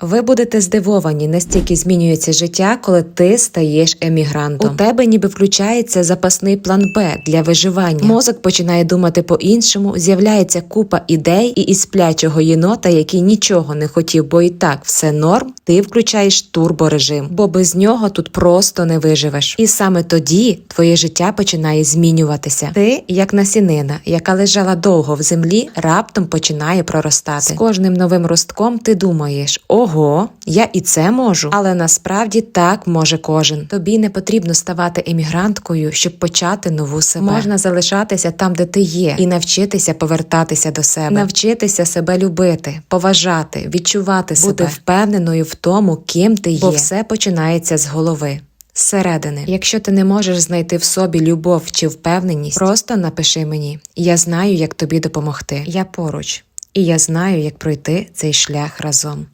Ви будете здивовані, настільки змінюється життя, коли ти стаєш емігрантом. У тебе ніби включається запасний план Б для виживання. Мозок починає думати по-іншому, з'являється купа ідей, і із сплячого єнота, який нічого не хотів, бо і так все норм, ти включаєш турборежим, бо без нього тут просто не виживеш. І саме тоді твоє життя починає змінюватися. Ти, як насінина, яка лежала довго в землі, раптом починає проростати. З кожним новим ростком ти думаєш: ого, я і це можу. Але насправді так може кожен. Тобі не потрібно ставати емігранткою, щоб почати нову себе. Можна залишатися там, де ти є, і навчитися повертатися до себе, навчитися себе любити, поважати, відчувати себе, бути впевненою в тому, ким ти є. Бо все починається з голови. Зсередини, якщо ти не можеш знайти в собі любов чи впевненість, просто напиши мені. Я знаю, як тобі допомогти. Я поруч, і я знаю, як пройти цей шлях разом.